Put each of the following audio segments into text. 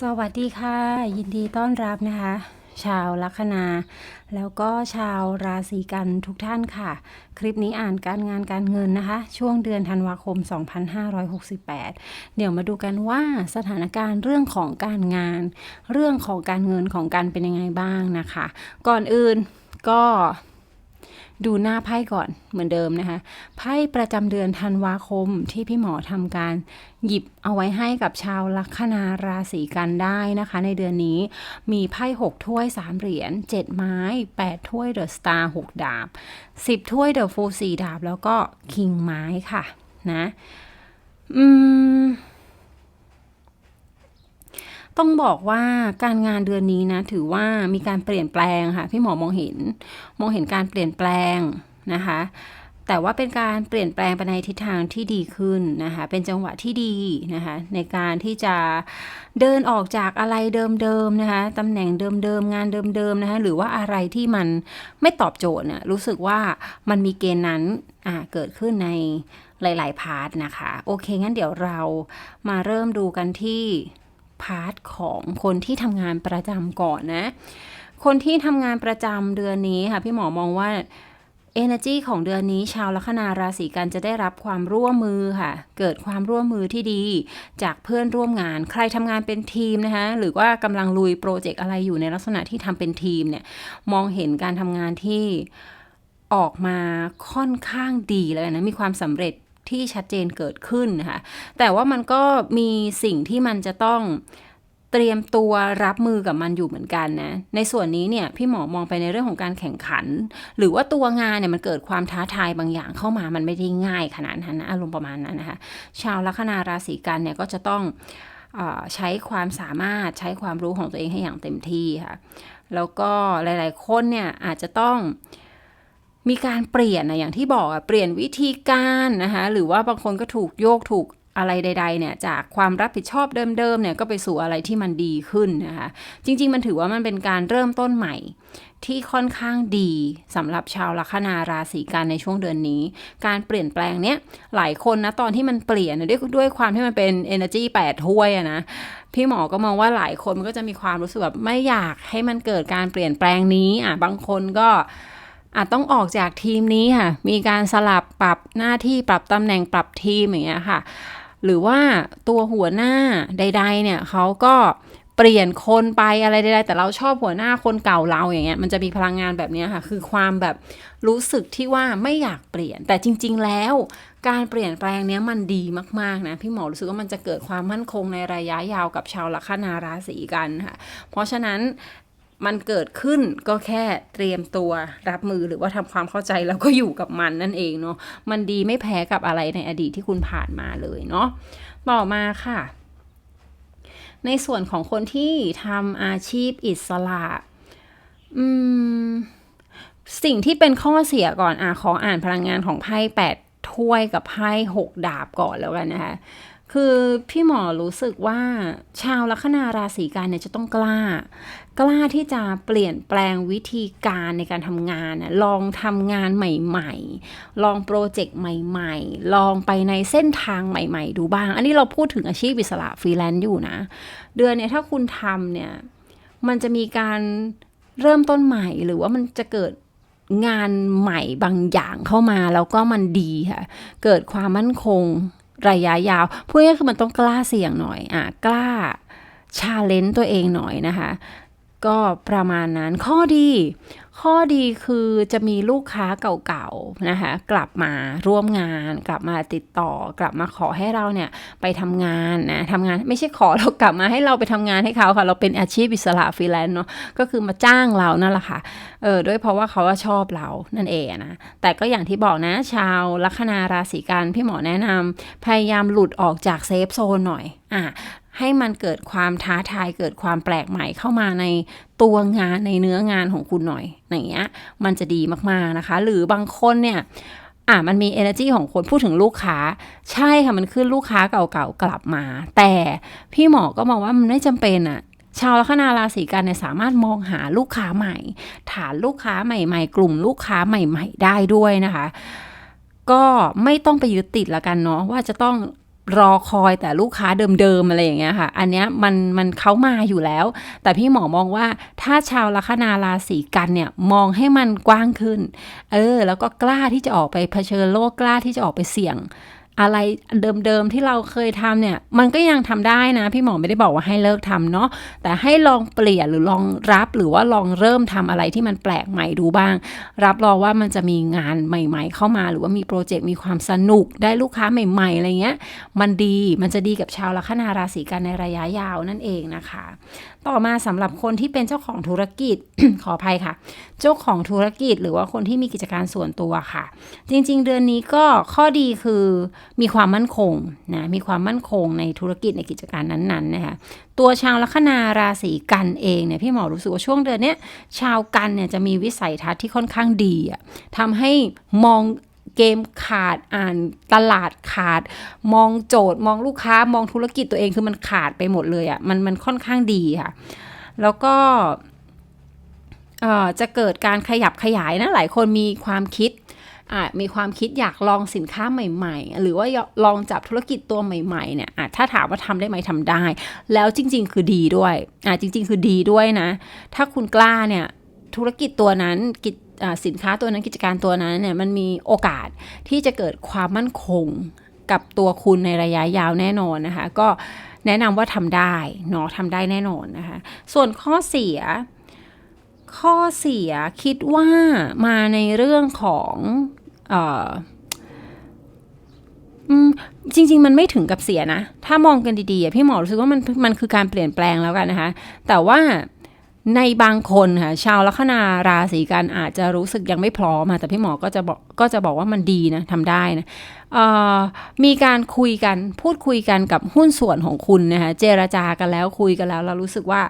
สวัสดีค่ะ ยินดีต้อนรับนะคะ ชาวลัคนา แล้วก็ชาวราศีกันทุกท่านค่ะ คลิปนี้อ่านการงานการเงินนะคะ ช่วงเดือนธันวาคม 2568 เดี๋ยวมาดูกันว่าสถานการณ์เรื่องของการงาน เรื่องของการเงินของการเป็นยังไงบ้างนะคะ ก่อนอื่นก็ ดูหน้าไพ่ก่อนเหมือนเดิมนะคะ ไพ่ประจำเดือนธันวาคมที่พี่หมอทำการหยิบเอาไว้ให้กับชาวลัคนาราศีกันได้นะคะ ในเดือนนี้มีไพ่6ถ้วย 3 เหรียญ7 ไม้ 8 ถ้วยเดอะสตาร์6ดาบ 10 ถ้วยเดอะฟูสี่ดาบ แล้วก็คิงไม้ค่ะนะ อืม ต้องบอกว่าการงานเดือนนี้นะ ถือว่ามีการเปลี่ยนแปลงค่ะ พี่หมอมองเห็น มองเห็นการเปลี่ยนแปลงนะคะ แต่ว่าเป็นการเปลี่ยนแปลงไปในทิศทางที่ดีขึ้นนะคะ เป็นจังหวะที่ดีนะคะ ในการที่จะเดินออกจากอะไรเดิมๆนะคะตำแหน่งเดิมๆงานเดิมๆนะคะ หรือว่าอะไรที่มันไม่ตอบโจทย์เนี่ยรู้สึกว่ามันมีเกณฑ์นั้นเกิดขึ้นในหลาย ๆ พาร์ทนะคะ โอเค งั้นเดี๋ยวเรามาเริ่มดูกันที่ พาร์ทของคนที่ทำงานประจำก่อนนะ คนที่ทำงานประจำเดือนนี้ค่ะ พี่หมอมองว่า Energy ของเดือนนี้ชาวลัคนาราศีกันจะได้รับความร่วมมือค่ะ เกิดความร่วมมือที่ดี จากเพื่อนร่วมงาน ใครทำงานเป็นทีมนะคะ หรือว่ากำลังลุยโปรเจกต์อะไรอยู่ในลักษณะที่ทำเป็นทีมเนี่ย มองเห็นการทำงานที่ออกมาค่อนข้างดีเลยนะ มีความสำเร็จ ที่ชัดเจนเกิดขึ้นนะคะแต่ว่ามันก็มีสิ่งที่มันจะต้องเตรียมตัวรับมือกับมันอยู่เหมือนกันนะ ในส่วนนี้เนี่ยพี่หมอมองไปในเรื่องของการแข่งขัน หรือว่าตัวงานเนี่ยมันเกิดความท้าทายบางอย่างเข้ามามันไม่ได้ง่ายขนาดนั้นนะอารมณ์ประมาณนั้นนะคะ ชาวลัคนาราศีกันเนี่ยก็จะต้องอใช้ความสามารถใช้ความรู้ของตัวเองให้อย่างเต็มที่ค่ะ แล้วก็หลาย ๆ คนเนี่ยอาจจะต้อง มีการเปลี่ยนนะอย่างที่บอกอะเปลี่ยนวิธีการนะคะหรือว่าบางคนก็ถูกโยกถูกอะไรใด ๆ เนี่ยจากความรับผิดชอบเดิมๆเนี่ยก็ไปสู่อะไรที่มันดีขึ้นนะคะจริง ๆ มันถือว่ามันเป็นการเริ่มต้นใหม่ ที่ค่อนข้างดีสำหรับชาวลัคนาราศีกันในช่วงเดือนนี้ การเปลี่ยนแปลงเนี้ยหลายคนนะตอนที่มันเปลี่ยนด้วยด้วยความที่มันเป็น energy 8ถ้วยอะนะพี่หมอก็มองว่าหลายคนมันก็จะมีความรู้สึกแบบไม่อยากให้มันเกิดการเปลี่ยนแปลงนี้อะบางคนก็ อาจต้องออกจากทีมนี้ค่ะ มีการสลับปรับหน้าที่ปรับตำแหน่งปรับทีมอย่างเงี้ยค่ะ หรือว่าตัวหัวหน้าใด ๆ เนี่ยเขาก็เปลี่ยนคนไปอะไรใดๆแต่เราชอบหัวหน้าคนเก่าเราอย่างเงี้ยมันจะมีพลังงานแบบนี้ค่ะ คือความแบบรู้สึกที่ว่าไม่อยากเปลี่ยน แต่จริง ๆ แล้ว การเปลี่ยนแปลงเนี้ยมันดีมากๆนะพี่หมอรู้สึกว่ามันจะเกิดความมั่นคงในระยะยาวกับชาวลัคนาราศีกันค่ะ เพราะฉะนั้น มันเกิดขึ้นก็แค่เตรียมตัวรับมือหรือว่าทำความเข้าใจแล้วก็อยู่กับมันนั่นเองเนาะมันดีไม่แพ้กับอะไรในอดีตที่คุณผ่านมาเลยเนาะต่อมาค่ะ ในส่วนของคนที่ทำอาชีพอิสระอืมสิ่งที่เป็นข้อเสียก่อนอะขออ่านพลังงานของไพ่แปดถ้วยกับไพ่หกดาบก่อนแล้วกันนะคะ คือพี่หมอรู้สึกว่าชาวลัคนาราศีกันเนี่ยจะต้องกล้า กล้าที่จะเปลี่ยนแปลงวิธีการในการทำงานนะลองทำงานใหม่ๆ ลองโปรเจกต์ใหม่ๆ ลองไปในเส้นทางใหม่ๆ ดูบ้าง อันนี้เราพูดถึงอาชีพอิสระฟรีแลนซ์อยู่นะ เดือนเนี้ยถ้าคุณทำเนี่ย มันจะมีการเริ่มต้นใหม่หรือว่ามันจะเกิดงานใหม่บางอย่างเข้ามาแล้วก็มันดีค่ะ เกิดความมั่นคง ระยะยาวพูดง่ายคือมันต้องกล้าเสี่ยงหน่อยอะกล้าชาเลนจ์ตัวเองหน่อยนะคะ ก็ประมาณนั้นข้อดี ข้อดีคือจะมีลูกค้าเก่าๆนะคะกลับมาร่วมงาน กลับมาติดต่อกลับมาขอให้เราเนี่ยไปทำงานนะทำงานไม่ใช่ขอเรากลับมาให้เราไปทำงานให้เขาค่ะ เราเป็นอาชีพอิสระฟรีแลนซ์เนาะก็คือมาจ้างเรานั่นแหละค่ะเออด้วยเพราะว่าเขาว่าชอบเรานั่นเองนะแต่ก็อย่างที่บอกนะชาวลัคนาราศีกันพี่หมอแนะนำพยายามหลุดออกจากเซฟโซนหน่อยอะให้มันเกิดความท้าทายเกิดความแปลกใหม่เข้ามาใน ตัวงานในเนื้องานของคุณหน่อยอย่างเงี้ยมันจะดีมากๆนะคะ หรือบางคนเนี่ยอะมันมี energy ของคนพูดถึงลูกค้า ใช่ค่ะมันขึ้นลูกค้าเก่าๆกลับมา แต่พี่หมอก็มองว่ามันไม่จำเป็นอะชาวลัคนาราศีกันเนี่ยสามารถมองหาลูกค้าใหม่ ฐานลูกค้าใหม่ ๆ กลุ่มลูกค้าใหม่ ๆ ได้ด้วยนะคะ ก็ไม่ต้องไปยึดติดละกันเนาะว่าจะต้อง รอคอยแต่ลูกค้าเดิมๆอะไรอย่างเงี้ยค่ะ อันเนี้ยมันมันเขามาอยู่แล้ว แต่พี่หมอมองว่าถ้าชาวลัคนาราศีกันเนี่ยมองให้มันกว้างขึ้น เออ แล้วก็กล้าที่จะออกไปเผชิญโลกกล้าที่จะออกไปเสี่ยง อะไรเดิมๆที่เราเคยทำเนี่ย มันก็ยังทำได้นะ พี่หมอไม่ได้บอกว่าให้เลิกทำเนาะแต่ให้ลองเปลี่ยนหรือลองรับหรือว่าลองเริ่มทำอะไรที่มันแปลกใหม่ดูบ้าง รับรองว่ามันจะมีงานใหม่ ๆ เข้ามาหรือว่ามีโปรเจกต์มีความสนุกได้ลูกค้าใหม่ ๆ อะไรเงี้ย มันดีมันจะดีกับชาวลัคนาราศีกันในระยะยาวนั่นเองนะคะ ต่อมาสำหรับคนที่เป็นเจ้าของธุรกิจขออภัยค่ะ เจ้าของธุรกิจหรือว่าคนที่มีกิจการส่วนตัวค่ะ จริง ๆ เดือนนี้ก็ข้อดีคือมีความมั่นคงนะมีความมั่นคงในธุรกิจในกิจการนั้นๆนะคะตัวชาวลัคนาราศีกันเองเนี่ยพี่หมอรู้สึกว่าช่วงเดือนนี้ชาวกันเนี่ยจะมีวิสัยทัศน์ที่ค่อนข้างดีอะทำให้มองเกมขาดอ่านตลาดขาด มองโจทย์ มองลูกค้ามองธุรกิจตัวเองคือมันขาดไปหมดเลยอะ่ะมันมันค่อนข้างดีค่ะ แล้วก็จะเกิดการขยับขยายนะหลายคนมีความคิด อะมีความคิดอยากลองสินค้าใหม่ๆ หรือว่าลองจับธุรกิจตัวใหม่ๆเนี่ยอะถ้าถามว่าทำได้ไหมทำได้ แล้วจริง ๆ คือดีด้วยอะจริง ๆ คือดีด้วยนะ ถ้าคุณกล้าเนี่ยธุรกิจตัวนั้นกิจสินค้าตัวนั้นกิจการตัวนั้นเนี่ยมันมีโอกาสที่จะเกิดความมั่นคงกับตัวคุณในระยะยาวแน่นอนนะคะ ก็แนะนำว่าทำได้เนาะทำได้แน่นอนนะคะ ส่วนข้อเสีย ข้อเสียคิดว่ามาในเรื่องของออจริง ๆ มันไม่ถึงกับเสียนะ ถ้ามองกันดีๆพี่หมอรู้สึกว่ามันมันคือการเปลี่ยนแปลงแล้วกันนะคะ แต่ว่าในบางคนค่ะชาวลัคนาราศีกันอาจจะรู้สึกยังไม่พร้อมแต่พี่หมอก็จะบอกก็จะบอกว่ามันดีนะทำได้นะมีการคุยกันพูดคุยกันกับหุ้นส่วนของคุณนะคะเจรจากันแล้วคุยกันแล้ว เรารู้สึกว่า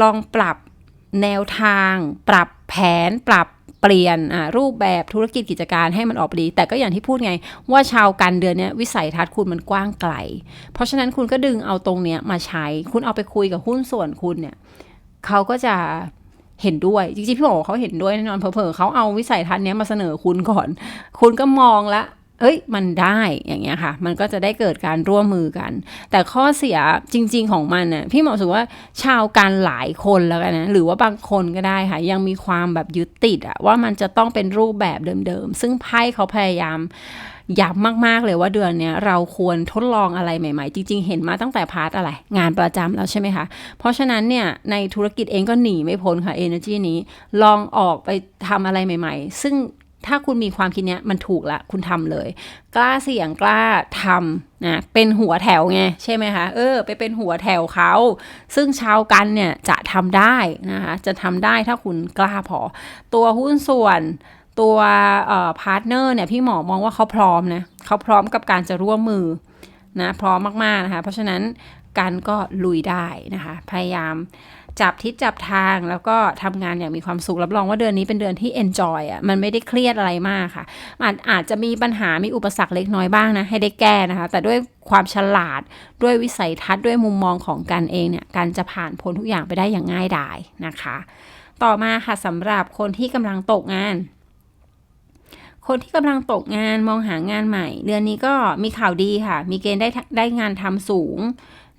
ลองปรับ แนวทาง ปรับแผนปรับเปลี่ยนรูปแบบธุรกิจกิจการให้มันออกดี แต่ก็อย่างที่พูดไงว่าชาวกันเดือนนี้วิสัยทัศน์คุณมันกว้างไกล เพราะฉะนั้นคุณก็ดึงเอาตรงเนี้ยมาใช้ คุณเอาไปคุยกับหุ้นส่วนคุณเนี่ยเขาก็จะเห็นด้วย จริงๆ พี่บอกเขาเห็นด้วยแน่นอนเผลอๆเขาเอาวิสัยทัศน์นี้มาเสนอคุณก่อน คุณก็มองละ เอ้ย มันได้อย่างเงี้ยค่ะ มันก็จะได้เกิดการร่วมมือกัน แต่ข้อเสียจริง ๆ ของมันน่ะพี่หมอสูว่าชาวการหลายคนแล้วกันนะ หรือว่าบางคนก็ได้ค่ะ ยังมีความแบบยึดติดอะว่ามันจะต้องเป็นรูปแบบเดิมๆ ซึ่งไพ่เขาพยายามย้ำมากๆเลยว่าเดือนนี้เราควรทดลองอะไรใหม่ๆ จริง ๆ เห็นมาตั้งแต่พาร์ทอะไร งานประจำแล้วใช่ไหมคะ เพราะฉะนั้นเนี่ยในธุรกิจเองก็หนีไม่พ้นค่ะ Energy นี้ลองออกไปทำอะไรใหม่ ๆ ซึ่ง ถ้าคุณมีความคิดเนี้ยมันถูกละคุณทำเลย กล้าเสี่ยงกล้าทำนะเป็นหัวแถวไงใช่ไหมคะเออไปเป็นหัวแถวเขา ซึ่งชาวกันเนี่ยจะทำได้นะคะจะทำได้ถ้าคุณกล้าพอ ตัวหุ้นส่วนตัวพาร์ทเนอร์เนี่ยพี่หมอมองว่าเขาพร้อมนะเขาพร้อมกับการจะร่วมมือนะพร้อมมากๆนะคะเพราะฉะนั้น การก็ลุยได้นะคะ พยายามจับทิศจับทางแล้วก็ทำงานอย่างมีความสุขรับรองว่าเดือนนี้เป็นเดือนที่ enjoy อะมันไม่ได้เครียดอะไรมากค่ะอาจอาจจะมีปัญหามีอุปสรรคเล็กน้อยบ้างนะ ให้ได้แก้นะคะ แต่ด้วยความฉลาดด้วยวิสัยทัศน์ด้วยมุมมองของกันเองเนี่ยการจะผ่านพ้นทุกอย่างไปได้อย่างง่ายดายนะคะ ต่อมาค่ะสำหรับคนที่กำลังตกงานคนที่กำลังตกงานมองหางานใหม่ เดือนนี้ก็มีข่าวดีค่ะ มีเกณฑ์ได้ได้งานทำสูง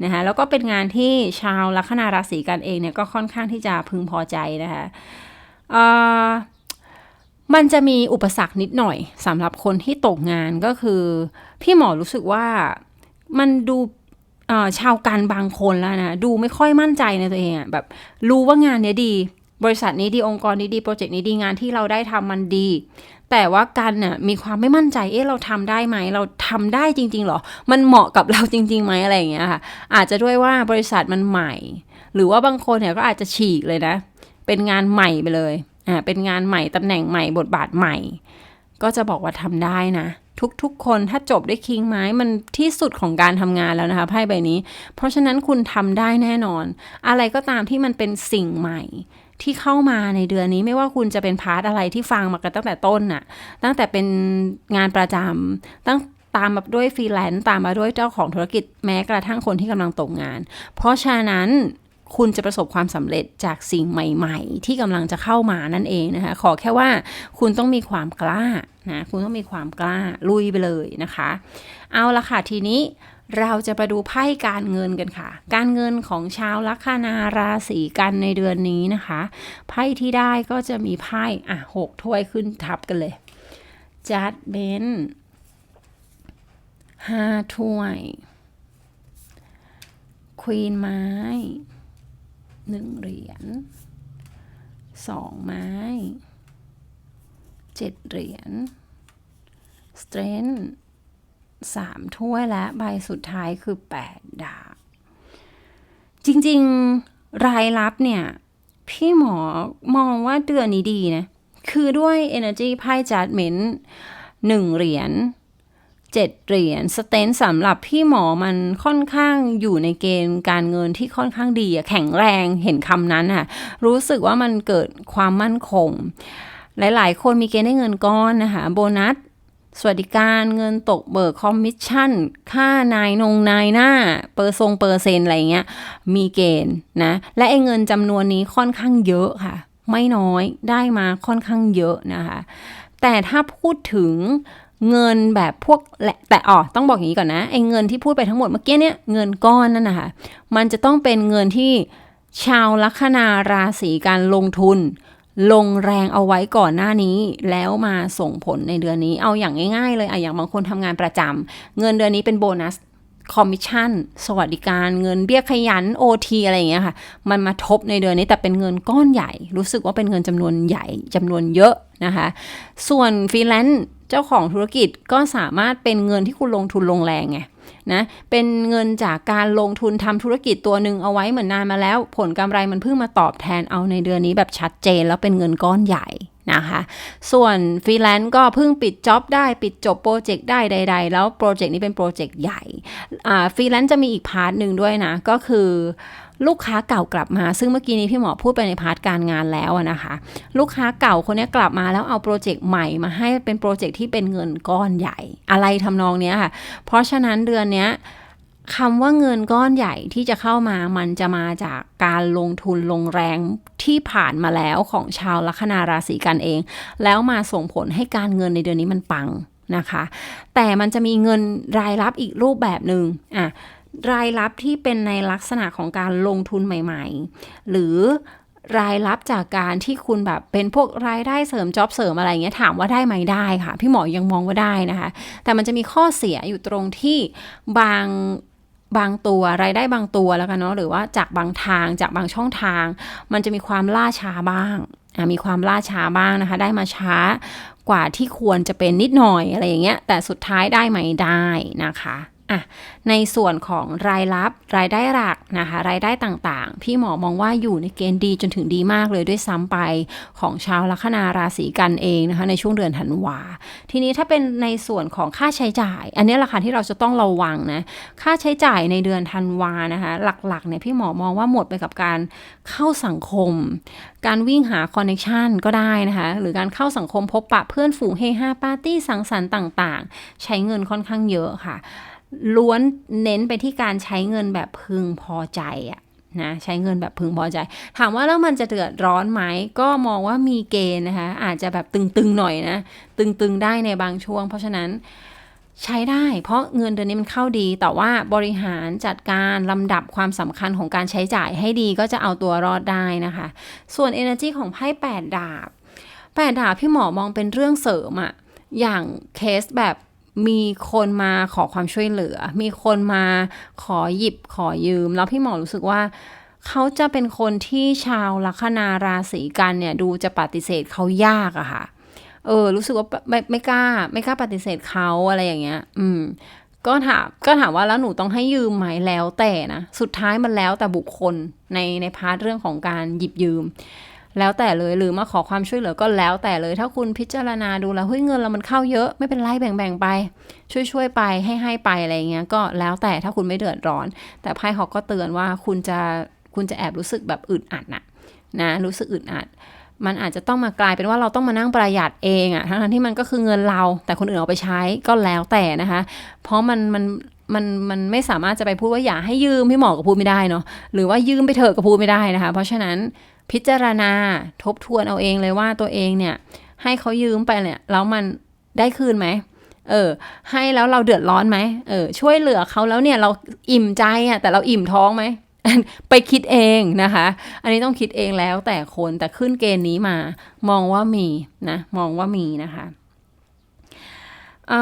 นะคะแล้วก็เป็นงานที่ชาวลัคนาราศีกันเองเนี่ยก็ค่อนข้างที่จะพึงพอใจนะคะมันจะมีอุปสรรคนิดหน่อยสำหรับคนที่ตกงานก็คือ พี่หมอรู้สึกว่ามันดูชาวกันบางคนแล้วนะ ดูไม่ค่อยมั่นใจในตัวเองอะแบบรู้ว่างานเนี้ยดี บริษัทนี้ดีองค์กรนี้ดีโปรเจกต์นี้ดีงานที่เราได้ทำมันดี แต่ว่ากันน่ะมีความไม่มั่นใจเอ๊ะเราทำได้ไหม เราทำได้จริง ๆ หรอ มันเหมาะกับเราจริงๆไหมอะไรอย่างเงี้ยค่ะ อาจจะด้วยว่าบริษัทมันใหม่ หรือว่าบางคนเนี่ยก็อาจจะฉีกเลยนะ เป็นงานใหม่ไปเลยอ่าเป็นงานใหม่ตำแหน่งใหม่บทบาทใหม่ ก็จะบอกว่าทำได้นะทุกๆ คนถ้าจบได้คิงไม้มันที่สุดของการทำงานแล้วนะคะไพ่ใบนี้ เพราะฉะนั้นคุณทำได้แน่นอน อะไรก็ตามที่มันเป็นสิ่งใหม่ ที่เข้ามาในเดือนนี้ไม่ว่าคุณจะเป็นพาร์ทอะไรที่ฟังมากันตั้งแต่ต้นน่ะ ตั้งแต่เป็นงานประจำตั้งตามมาด้วยฟรีแลนซ์ตามมาด้วยเจ้าของธุรกิจแม้กระทั่งคนที่กำลังตกงาน เพราะฉะนั้นคุณจะประสบความสำเร็จจากสิ่งใหม่ๆ ที่กำลังจะเข้ามานั่นเองนะคะ ขอแค่ว่าคุณต้องมีความกล้านะ คุณต้องมีความกล้าลุยไปเลยนะคะ เอาละค่ะทีนี้ เราจะไปดูไพ่การเงินกันค่ะ การเงินของชาวลัคนาราศีกันในเดือนนี้นะคะ ไพ่ที่ได้ก็จะมีไพ่อะหกถ้วยขึ้นทับกันเลยจัดเบนห้าถ้วยควีนไม้หนึ่งเหรียญสองไม้เจ็ดเหรียญสเตรนท์ สามถ้วยและใบสุดท้ายคือแปดดาบ จริงๆรายรับเนี่ย พี่หมอมองว่าเดือนนี้ดีนะ คือด้วย Energy ไพ่จัดเมนหนึ่งเหรียญเจ็ดเหรียญสเตนสำหรับพี่หมอมันค่อนข้างอยู่ในเกณฑ์การเงินที่ค่อนข้างดีแข็งแรงเห็นคำนั้นอะรู้สึกว่ามันเกิดความมั่นคง หลาย ๆ คนมีเกณฑ์ได้เงินก้อนนะคะ โบนัส สวัสดิการเงินตกเบิกคอมมิชชั่น ค่านายนงนายหน้า เปอร์ทรงเปอร์เซนต์อะไรเงี้ย มีเกณฑ์นะ และไอ้เงินจำนวนนี้ค่อนข้างเยอะค่ะ ไม่น้อยได้มาค่อนข้างเยอะนะคะ แต่ถ้าพูดถึงเงินแบบพวกแหละแต่อ๋อต้องบอกอย่างนี้ก่อนนะไอ้เงินที่พูดไปทั้งหมดเมื่อกี้เนี่ยเงินก้อนนั่นนะคะมันจะต้องเป็นเงินที่ชาวลัคนาราศีการลงทุน ลงแรงเอาไว้ก่อนหน้านี้ แล้วมาส่งผลในเดือนนี้ เอาอย่างง่ายๆ เลยอะอย่างบางคนทำงานประจำเงินเดือนนี้เป็นโบนัสคอมมิชชั่น สวัสดิการเงินเบี้ยขยัน OT อะไรอย่างเงี้ยค่ะ มันมาทบในเดือนนี้แต่เป็นเงินก้อนใหญ่ รู้สึกว่าเป็นเงินจำนวนใหญ่จำนวนเยอะนะคะ ส่วนฟรีแลนซ์เจ้าของธุรกิจก็สามารถเป็นเงินที่คุณลงทุนลงแรงไง นะเป็นเงินจากการลงทุนทำธุรกิจตัวหนึ่งเอาไว้เหมือนนานมาแล้ว ผลกำไรมันเพิ่งมาตอบแทนเอาในเดือนนี้แบบชัดเจน แล้วเป็นเงินก้อนใหญ่นะคะส่วนฟรีแลนซ์ก็เพิ่งปิดจ็อบได้ปิดจบโปรเจกต์ได้ใด ๆ แล้วโปรเจกต์นี้เป็นโปรเจกต์ใหญ่ฟรีแลนซ์จะมีอีกพาร์ทหนึ่งด้วยนะ ก็คือ ลูกค้าเก่ากลับมา ซึ่งเมื่อกี้นี้พี่หมอพูดไปในพาร์ทการงานแล้วนะคะ ลูกค้าเก่าคนนี้กลับมาแล้วเอาโปรเจกต์ใหม่มาให้เป็นโปรเจกต์ที่เป็นเงินก้อนใหญ่ อะไรทำนองนี้ค่ะ เพราะฉะนั้นเดือนนี้คำว่าเงินก้อนใหญ่ที่จะเข้ามามันจะมาจากการลงทุนลงแรงที่ผ่านมาแล้วของชาวลัคนาราศีกันเอง แล้วมาส่งผลให้การเงินในเดือนนี้มันปังนะคะ แต่มันจะมีเงินรายรับอีกรูปแบบหนึ่งอะ รายรับที่เป็นในลักษณะของการลงทุนใหม่ๆ หรือรายรับจากการที่คุณแบบเป็นพวกรายได้เสริมจ็อบเสริมอะไรเงี้ยถามว่าได้ไหมได้ค่ะ พี่หมอยังมองว่าได้นะคะ แต่มันจะมีข้อเสียอยู่ตรงที่บางบางตัวรายได้บางตัวแล้วกันเนาะหรือว่าจากบางทางจากบางช่องทาง มันจะมีความล่าช้าบ้างมีความล่าช้าบ้างนะคะ ได้มาช้ากว่าที่ควรจะเป็นนิดหน่อยอะไรอย่างเงี้ยแต่สุดท้ายได้ไหมได้นะคะ อะในส่วนของรายรับรายได้หลักนะคะรายได้ต่างๆ พี่หมอมองว่าอยู่ในเกณฑ์ดีจนถึงดีมากเลยด้วยซ้ำไปของชาวลัคนาราศีกันเองนะคะในช่วงเดือนธันวา ทีนี้ถ้าเป็นในส่วนของค่าใช้จ่าย อันนี้ราคาที่เราจะต้องระวังนะค่าใช้จ่ายในเดือนธันวานะคะหลักๆเนี่ยพี่หมอมองว่าหมดไปกับการเข้าสังคม การวิ่งหาคอนเนคชันก็ได้นะคะหรือการเข้าสังคมพบปะเพื่อนฝูงเฮฮาปาร์ตี้สังสรรค์ต่าง ๆ ใช้เงินค่อนข้างเยอะค่ะ ล้วนเน้นไปที่การใช้เงินแบบพึงพอใจอะนะใช้เงินแบบพึงพอใจ ถามว่าแล้วมันจะเดือดร้อนไหมก็มองว่ามีเกณฑ์นะคะ อาจจะแบบตึงๆหน่อยนะ ตึงๆได้ในบางช่วง เพราะฉะนั้นใช้ได้ เพราะเงินเดือนนี้มันเข้าดี แต่ว่าบริหารจัดการลำดับความสำคัญของการใช้จ่ายให้ดีก็จะเอาตัวรอดได้นะคะ ส่วน Energy ของไพ่แปดดาบแปดดาบพี่หมอมองเป็นเรื่องเสริมอะอย่างเคสแบบ มีคนมาขอความช่วยเหลือ มีคนมาขอหยิบขอยืม แล้วพี่หมอรู้สึกว่าเขาจะเป็นคนที่ชาวลัคนาราศีกันเนี่ยดูจะปฏิเสธเขายากอะค่ะ เออ รู้สึกว่าไม่ไม่กล้า ไม่กล้าปฏิเสธเขาอะไรอย่างเงี้ย อืม ก็ถามก็ถามว่าแล้วหนูต้องให้ยืมไหมแล้วแต่นะ สุดท้ายมันแล้วแต่บุคคลในในพาร์ทเรื่องของการหยิบยืม แล้วแต่เลยหรือมาขอความช่วยเหลือก็แล้วแต่เลย ถ้าคุณพิจารณาดูแล้วเฮ้ยเงินเรามันเข้าเยอะไม่เป็นไรแบ่งๆไป ช่วยๆไปให้ให้ไปอะไรเงี้ยก็แล้วแต่ถ้าคุณไม่เดือดร้อน แต่ไพ่เขาก็เตือนว่าคุณจะคุณจะแอบรู้สึกแบบอึดอัดนะนะรู้สึกอึดอัดมันอาจจะต้องมากลายเป็นว่าเราต้องมานั่งประหยัดเองอะทั้งที่มันก็คือเงินเรา แต่คนอื่นเอาไปใช้ก็แล้วแต่นะคะ เพราะมันมันมันมันไม่สามารถจะไปพูดว่าอย่าให้ยืมพี่หมอก็พูดไม่ได้เนาะหรือว่ายืมไปเถอะก็พูดไม่ได้นะคะ เพราะฉะนั้น พิจารณาทบทวนเอาเองเลยว่าตัวเองเนี่ย ให้เขายืมไปเนี่ยแล้วมันได้คืนไหมเออ ให้แล้วเราเดือดร้อนไหมเออ ช่วยเหลือเขาแล้วเนี่ยเราอิ่มใจอะแต่เราอิ่มท้องไหมไปคิดเองนะคะ อันนี้ต้องคิดเองแล้วแต่คนแต่ขึ้นเกณฑ์นี้มา มองว่ามีนะ มองว่ามีนะคะอ,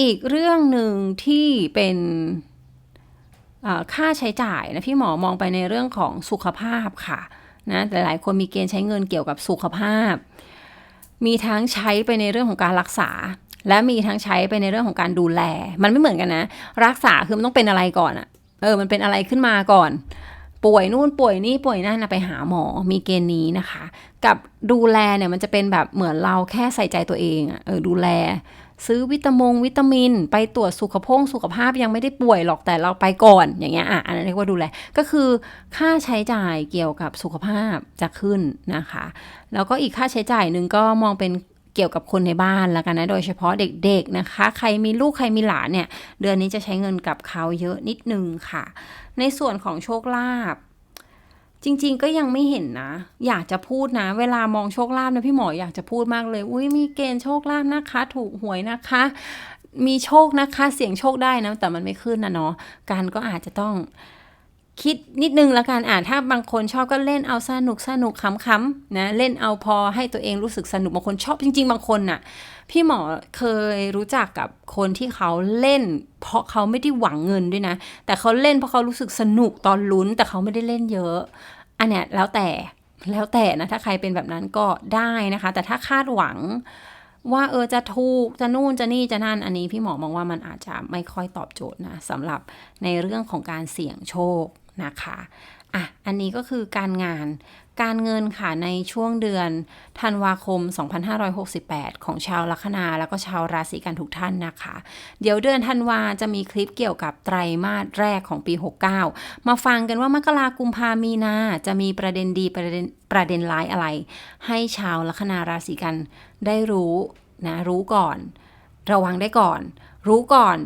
อีกเรื่องหนึ่งที่เป็น ค่าใช้จ่ายนะพี่หมอมองไปในเรื่องของสุขภาพค่ะนะหลายๆคนมีเกณฑ์ใช้เงินเกี่ยวกับสุขภาพ มีทั้งใช้ไปในเรื่องของการรักษา และมีทั้งใช้ไปในเรื่องของการดูแล มันไม่เหมือนกันนะ รักษาคือมันต้องเป็นอะไรก่อนอะเออมันเป็นอะไรขึ้นมาก่อน ป่วยนู่นป่วยนี่ป่วยนั่นนะไปหาหมอมีเกณฑ์นี้นะคะ กับดูแลเนี่ยมันจะเป็นแบบเหมือนเราแค่ใส่ใจตัวเองอะเออดูแล ซื้อวิตามงวิตามิน ไปตรวจสุขภงสุขภาพยังไม่ได้ป่วยหรอกแต่เราไปก่อนอย่างเงี้ยอะอันนั้นเรียกว่าดูแล ก็คือค่าใช้จ่ายเกี่ยวกับสุขภาพจะขึ้นนะคะ แล้วก็อีกค่าใช้จ่ายหนึ่งก็มองเป็นเกี่ยวกับคนในบ้านแล้วกันนะโดยเฉพาะเด็กๆนะคะ ใครมีลูกใครมีหลานเนี่ย เดือนนี้จะใช้เงินกับเขาเยอะนิดนึงค่ะ ในส่วนของโชคลาภ จริง ๆ ก็ยังไม่เห็นนะ อยากจะพูดนะ เวลามองโชคลาภนะพี่หมออยากจะพูดมากเลย อุ้ยมีเกณฑ์โชคลาภนะคะ ถูกหวยนะคะ มีโชคนะคะ เสี่ยงโชคได้นะ แต่มันไม่ขึ้นนะเนาะการก็อาจจะต้อง คิดนิดนึงละกันอ่านถ้าบางคนชอบก็เล่นเอาสนุกสนุกขำๆนะเล่นเอาพอให้ตัวเองรู้สึกสนุกบางคนชอบจริง ๆ บางคนน่ะ พี่หมอเคยรู้จักกับคนที่เขาเล่น เพราะเขาไม่ได้หวังเงินด้วยนะ แต่เขาเล่นเพราะเขารู้สึกสนุกตอนลุ้น แต่เขาไม่ได้เล่นเยอะอันเนี้ยแล้วแต่แล้วแต่นะถ้าใครเป็นแบบนั้นก็ได้นะคะ แต่ถ้าคาดหวังว่าเออจะถูกจะนู่นจะนี่จะนั่นอันนี้พี่หมอมองว่ามันอาจจะไม่ค่อยตอบโจทย์นะสำหรับในเรื่องของการเสี่ยงโชค นะคะอะอันนี้ก็คือการงานการเงินค่ะในช่วงเดือนธันวาคม 2568 ของชาวลัคนาแล้วก็ชาวราศีกันทุกท่านนะคะ เดี๋ยวเดือนธันวาจะมีคลิปเกี่ยวกับไตรมาสแรกของปี 69 มาฟังกันว่ามกรากุมภามีนาจะมีประเด็นดีประเด็นประเด็นร้ายอะไร ให้ชาวลัคนาราศีกันได้รู้นะรู้ก่อน ระวังได้ก่อน รู้ก่อน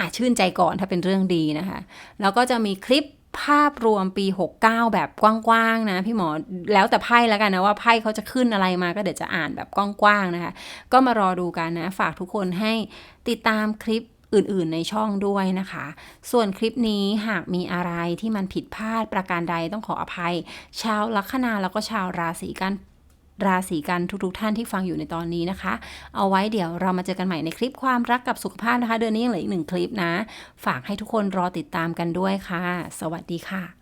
อะชื่นใจก่อนถ้าเป็นเรื่องดีนะคะ แล้วก็จะมีคลิป ภาพรวมปี 69 แบบกว้างๆนะพี่หมอแล้วแต่ไพ่แล้วกันนะว่าไพ่เขาจะขึ้นอะไรมาก็เดี๋ยวจะอ่านแบบกว้างๆนะคะ ก็มารอดูกันนะ ฝากทุกคนให้ติดตามคลิปอื่นๆในช่องด้วยนะคะ ส่วนคลิปนี้หากมีอะไรที่มันผิดพลาดประการใดต้องขออภัย ชาวลัคนาแล้วก็ชาวราศีกัน ราศีกันทุกๆท่านที่ฟังอยู่ในตอนนี้นะคะ เอาไว้เดี๋ยวเรามาเจอกันใหม่ในคลิปความรักกับสุขภาพนะคะ เดือนนี้ยังเหลืออีกหนึ่งคลิปนะ ฝากให้ทุกคนรอติดตามกันด้วยค่ะ สวัสดีค่ะ